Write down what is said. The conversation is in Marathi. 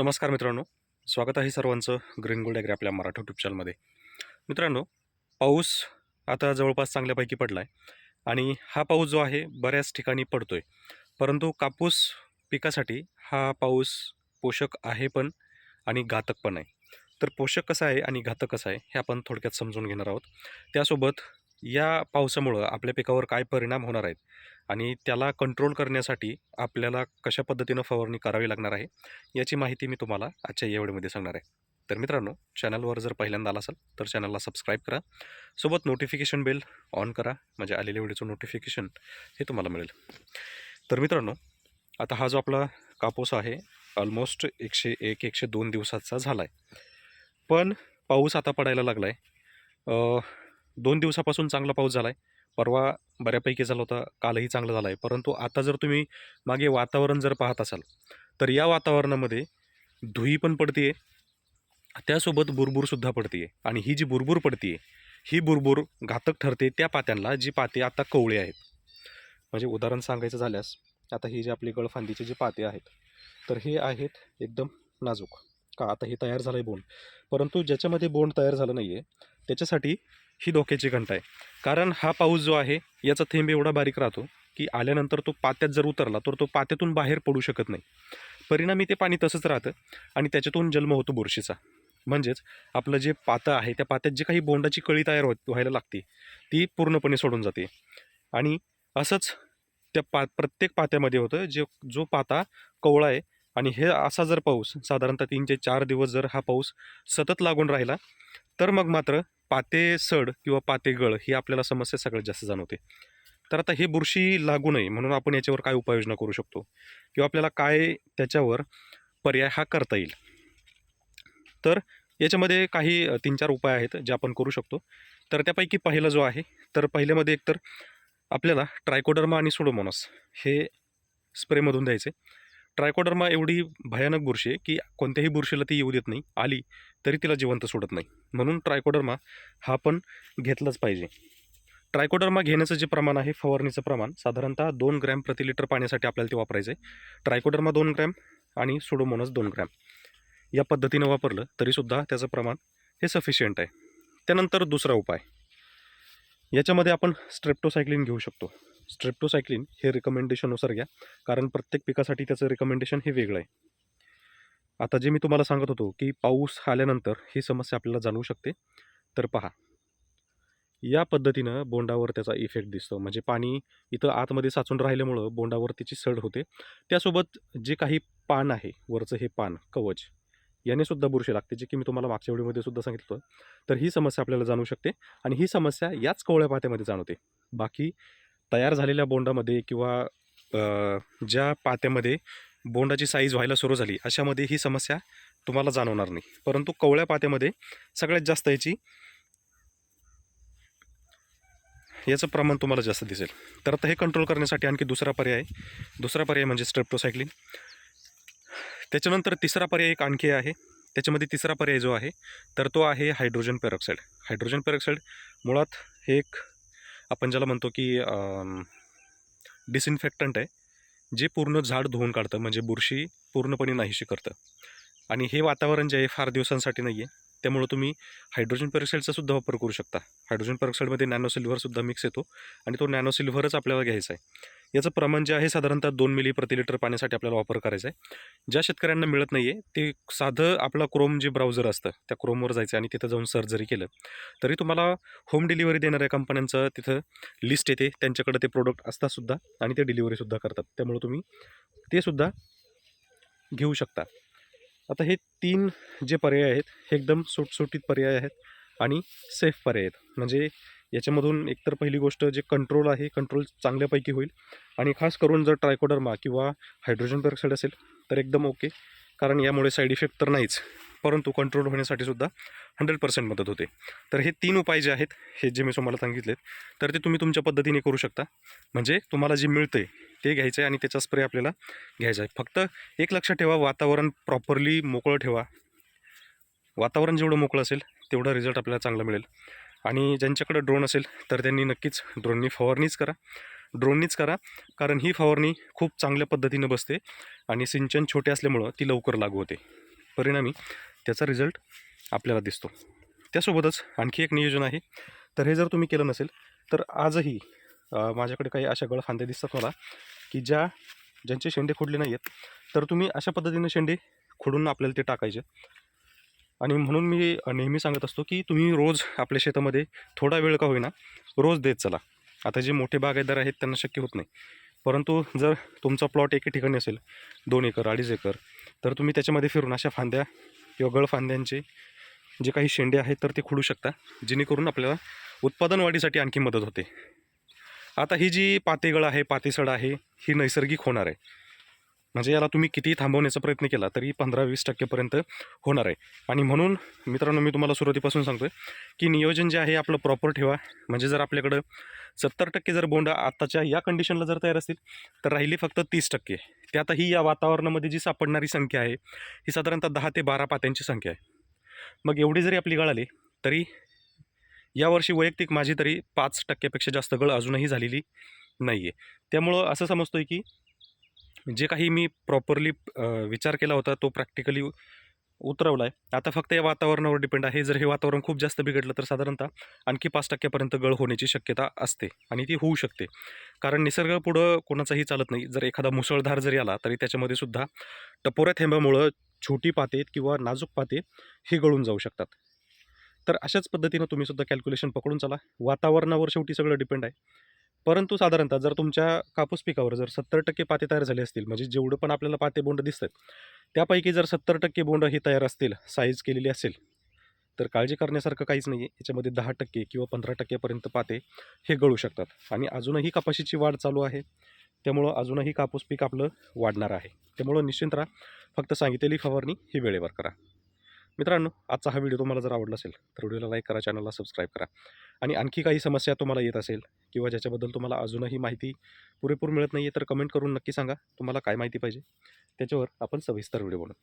नमस्कार मित्रांनो. स्वागत आहे सर्वांचं ग्रीन गोल्ड ॲग्री आपल्या मराठी यूट्यूब चॅनलमध्ये मित्रांनो पाऊस आता जवळपास चांगल्यापैकी पडला आहे आणि हा पाऊस जो आहे बऱ्याच ठिकाणी पडतो आहे परंतु कापूस पिकासाठी हा पाऊस पोषक आहे पण आणि घातक पण आहे. तर पोषक कसं आहे आणि घातक कसं आहे हे आपण थोडक्यात समजून घेणार आहोत. त्यासोबत या पावसामुळं आपल्या पिकावर काय परिणाम होणार आहेत आणि त्याला कंट्रोल करण्यासाठी आपल्याला कशा पद्धतीनं फवारणी करावी लागणार आहे याची माहिती मी तुम्हाला आजच्या या व्हिडिओमध्ये सांगणार आहे. तर मित्रांनो चॅनलवर जर पहिल्यांदा आला असाल तर चॅनलला सबस्क्राईब करा. सोबत नोटिफिकेशन बेल ऑन करा म्हणजे आलेल्या व्हिडिओचं नोटिफिकेशन हे तुम्हाला मिळेल. तर मित्रांनो आता हा जो आपला कापूस आहे ऑलमोस्ट एकशे एक एकशे दोन दिवसाचा झाला आहे पण पाऊस आता पडायला लागला आहे दोन दिवसापासून चांगला पाऊस झाला आहे परवा बऱ्यापैकी झाला होता कालही चांगला झाला आहे परंतु आता जर तुम्ही मागे वातावरण जर पाहत असाल तर या वातावरणामध्ये धुई पण पडते आहे त्यासोबत बुरबुरसुद्धा पडते आहे आणि ही जी बुरबुर पडते आहे ही बुरबुर घातक ठरते त्या पात्यांना जी पाते आता कवळे आहेत. म्हणजे उदाहरण सांगायचं झाल्यास आता ही जी आपली गळफांदीचे जे पाते आहेत तर हे आहेत एकदम नाजूक. का आता हे तयार झालं आहे बोंड. परंतु ज्याच्यामध्ये बोंड तयार झालं नाही आहे त्याच्यासाठी ही धोक्याची घंटा आहे. कारण हा पाऊस जो आहे याचा थेंब एवढा बारीक राहतो की आल्यानंतर तो पात्यात जर उतरला तर तो पात्यातून बाहेर पडू शकत नाही. परिणामी ते पाणी तसंच राहतं आणि त्याच्यातून जन्म होतो बुरशीचा. म्हणजेच आपलं जे पातं आहे त्या पात्यात जी काही बोंडाची कळी तयार होत व्हायला लागते ती पूर्णपणे सोडून जाते. आणि असंच त्या पा प्रत्येक पात्यामध्ये होतं जे जो पाता कवळा आहे आणि हे असा जर पाऊस साधारणतः तीन ते चार दिवस जर हा पाऊस सतत लागून राहिला तर मग मात्र पाते सड किंवा पाते गळ ही आपल्याला समस्या सगळ्यात जास्त जाणवते. तर आता हे बुरशी लागू नये म्हणून आपण याच्यावर काय उपाययोजना करू शकतो? किंवा आपल्याला काय त्याच्यावर पर्याय हा करता येईल? तर याच्यामध्ये काही तीन चार उपाय आहेत जे आपण करू शकतो. तर त्यापैकी पहिला जो आहे तर पहिल्यामध्ये एकतर आपल्याला ट्रायकोडर्मा आणि सुडोमोनस हे स्प्रेमधून द्यायचे. ट्रायकोडर्मा एवढी भयानक बुरशी आहे की कोणत्याही बुरशीला ती येऊ देत नाही. आली तरी तिला जिवंत सोडत नाही. म्हणून ट्रायकोडर्मा हा पण घेतलाच पाहिजे. ट्रायकोडर्मा घेण्याचं जे प्रमाण आहे फवारणीचं प्रमाण साधारणतः दोन ग्रॅम प्रति लिटर पाण्यासाठी आपल्याला ते वापरायचं आहे ट्रायकोडर्मा दोन ग्रॅम आणि सुडोमोनस दोन ग्रॅम. या पद्धतीनं वापरलं तरीसुद्धा त्याचं प्रमाण हे सफिशियंट आहे. त्यानंतर दुसरा उपाय. याच्यामध्ये आपण स्ट्रेप्टोसायक्लिन घेऊ शकतो. स्ट्रेप्टोसायक्लिन हे रिकमेंडेशननुसार घ्या. कारण प्रत्येक पिकासाठी त्याचं रिकमेंडेशन हे वेगळं आहे. आता जे मी तुम्हाला सांगत होतो की पाऊस आल्यानंतर ही समस्या आपल्याला जाणवू शकते. तर पहा. या पद्धतीनं बोंडावर त्याचा इफेक्ट दिसतो. म्हणजे पाणी इथं आतमध्ये साचून राहिल्यामुळं बोंडावर त्याची सड होते. त्यासोबत जे काही पान आहे वरचं हे पान कवच याने सुद्धा बुरशी लागते जे की मी तुम्हाला मागच्या व्हिडिओमध्ये सुद्धा सांगितलं तर ही समस्या आपल्याला जाणू शकते आणि ही समस्या याच कवळ्या पात्यामध्ये जाणवते. बाकी तयार झालेल्या बोंडामध्ये किंवा ज्या पात्यामध्ये बोंडाची साईज व्हायला सुरू झाली अशामध्ये ही समस्या तुम्हाला जाणवणार नाही. परंतु कवळ्या पात्यामध्ये सगळ्यात जास्त याची याचं प्रमाण तुम्हाला जास्त दिसेल. तर आता हे कंट्रोल करण्यासाठी आणखी दुसरा पर्याय आहे. दुसरा पर्याय म्हणजे स्ट्रेप्टोसायक्लिन त्याच्यानंतर तिसरा पर्याय एक आणखी आहे. त्याच्यामध्ये तिसरा पर्याय जो आहे तर तो आहे हायड्रोजन पेरॉक्साईड हायड्रोजन पेरॉक्साईड मुळात हे एक आपण ज्याला म्हणतो की डिसइन्फेक्टंट आहे जे पूर्ण झाड धुवून काढतं म्हणजे बुरशी पूर्णपणे नाहीशी करतं. आणि हे वातावरण जे आहे फार दिवसांसाठी नाही आहे त्यामुळं तुम्ही हायड्रोजन पेरॉक्साईडचा सुद्धा वापर करू शकता. हायड्रोजन पेरॉक्साईडमध्ये नॅनो सिल्व्हरसुद्धा मिक्स येतो. आणि तो नॅनो सिल्व्हरच आपल्याला घ्यायचा आहे. याचं प्रमाण जे आहे साधारणतः दोन मिली प्रति लिटर पाण्यासाठी आपल्याला वापर करायचा आहे. ज्या शेतकऱ्यांना मिळत नाही आहे ते साधं आपला क्रोम जे ब्राउझर असतं त्या क्रोमवर जायचं आणि तिथं जाऊन सर्च जरी केलं तरी तुम्हाला होम डिलिव्हरी देणाऱ्या कंपन्यांचं तिथं लिस्ट येते. त्यांच्याकडे ते प्रोडक्ट असतातसुद्धा आणि ते डिलिव्हरीसुद्धा करतात. त्यामुळे तुम्ही ते सुद्धा घेऊ शकता. आता हे तीन जे पर्याय आहेत हे एकदम सुटसुटीत पर्याय आहेत आणि सेफ पर्याय आहेत. म्हणजे याच्यामधून एकतर पहिली गोष्ट जे कंट्रोल आहे कंट्रोल चांगल्यापैकी होईल. आणि खास करून जर ट्रायकोडर्मा किंवा हायड्रोजन पेरॉक्साईड असेल तर एकदम ओके कारण यामुळे साईड इफेक्ट तर नाहीच. परंतु कंट्रोल होण्यासाठी सुद्धा हंड्रेड पर्सेंट मदत होते. तर हे तीन उपाय जे आहेत हे जे मी तुम्हाला सांगितलेत तर ते तुम्ही तुमच्या पद्धतीने करू शकता. म्हणजे तुम्हाला जे मिळते ते घ्यायचं आहे आणि त्याचा स्प्रे आपल्याला घ्यायचा आहे फक्त एक लक्षात ठेवा वातावरण प्रॉपरली मोकळं ठेवा. वातावरण जेवढं मोकळं असेल तेवढा रिझल्ट आपल्याला चांगला मिळेल. आणि ज्यांच्याकडं ड्रोन असेल तर त्यांनी नक्कीच ड्रोननी फवारणीच करा. ड्रोननीच करा कारण ही फवारणी खूप चांगल्या पद्धतीनं बसते आणि सिंचन छोटे असल्यामुळं ती लवकर लागू होते. परिणामी त्याचा रिझल्ट आपल्याला दिसतो. त्यासोबतच आणखी एक नियोजन आहे. तर हे जर तुम्ही केलं नसेल तर आजही माझ्याकडे काही अशा गळफांद्या दिसतात मला की ज्या ज्यांचे शेंडे खोडले नाही आहेत तर तुम्ही अशा पद्धतीने शेंडे खोडून आपल्याला ते टाकायचे. आणि म्हणून मी नेहमी सांगत असतो की तुम्ही रोज आपल्या शेतामध्ये थोडा वेळ का होईना रोज देत चला. आता जे मोठे बागायतदार आहेत त्यांना शक्य होत नाही. परंतु जर तुमचा प्लॉट एके ठिकाणी असेल दोन एकर अडीच एकर तर तुम्ही त्याच्यामध्ये फिरून अशा फांद्या किंवा गळफांद्यांचे जे काही शेंडे आहेत तर ते खुडू शकता जेणेकरून आपल्याला उत्पादन वाढीसाठी आणखी मदत होते. आता ही जी पातेगळ आहे पातेसड आहे ही नैसर्गिक होणार आहे. म्हणजे याला तुम्ही कितीही थांबवण्याचा प्रयत्न केला तरी पंधरा वीस टक्केपर्यंत होणार आहे. आणि म्हणून मित्रांनो मी तुम्हाला सुरुवातीपासून सांगतो आहे की नियोजन जे आहे आपलं प्रॉपर ठेवा. म्हणजे जर आपल्याकडं सत्तर टक्के जर बोंड आत्ताच्या या कंडिशनला जर तयार असतील तर राहिली फक्त तीस टक्के. त्यातही या वातावरणामध्ये जी सापडणारी संख्या आहे ही साधारणतः दहा ते बारा पात्यांची संख्या आहे. मग एवढी जरी आपली गळ आली तरी यावर्षी वैयक्तिक माझी तरी पाच टक्क्यापेक्षा जास्त गळ अजूनही झालेली नाही आहे त्यामुळं असं समजतो आहे की जे काही मी प्रॉपरली विचार केला होता तो प्रॅक्टिकली उतरवला आहे आता फक्त या वातावरणावर डिपेंड आहे. जर हे वातावरण खूप जास्त बिघडलं तर साधारणतः आणखी पाच टक्क्यापर्यंत गळ होण्याची शक्यता असते आणि ती होऊ शकते. कारण निसर्ग पुढं कोणाचाही चालत नाही. जर एखादा मुसळधार जरी आला तरी त्याच्यामध्ये सुद्धा टपोऱ्या थेंबामुळं छोटी पाते किंवा नाजूक पाते ही गळून जाऊ शकतात. तर अशाच पद्धतीनं तुम्ही सुद्धा कॅल्क्युलेशन पकडून चला. वातावरणावर शेवटी सगळं डिपेंड आहे. परंतु साधारणतः जर तुमच्या कापूस पिकावर जर सत्तर टक्के पाते तयार झाले असतील म्हणजे जेवढं पण आपल्याला पाते बोंड दिसतात त्यापैकी जर सत्तर टक्के बोंड ही तयार असतील साईज केलेली असेल तर काळजी करण्यासारखं काहीच नाही आहे याच्यामध्ये दहा टक्के किंवा पंधरा टक्केपर्यंत पाते हे गळू शकतात. आणि अजूनही कपाशीची वाढ चालू आहे. त्यामुळं अजूनही कापूस पीक आपलं वाढणार आहे. त्यामुळं निश्चिंत राहा. फक्त सांगितलेली फवारणी ही वेळेवर करा. मित्रांनो आजचा हा व्हिडिओ तुम्हाला जर आवडला असेल तर व्हिडिओला लाईक करा चॅनलला सबस्क्राईब करा. आणि आणखी काही समस्या तुम्हाला येत असेल किंवा ज्याच्याबद्दल तुम्हाला अजूनही माहिती पुरेपूर मिळत नाही आहे तर कमेंट करून नक्की सांगा. तुम्हाला काय माहिती पाहिजे? त्याच्यावर आपण सविस्तर व्हिडिओ बनवू.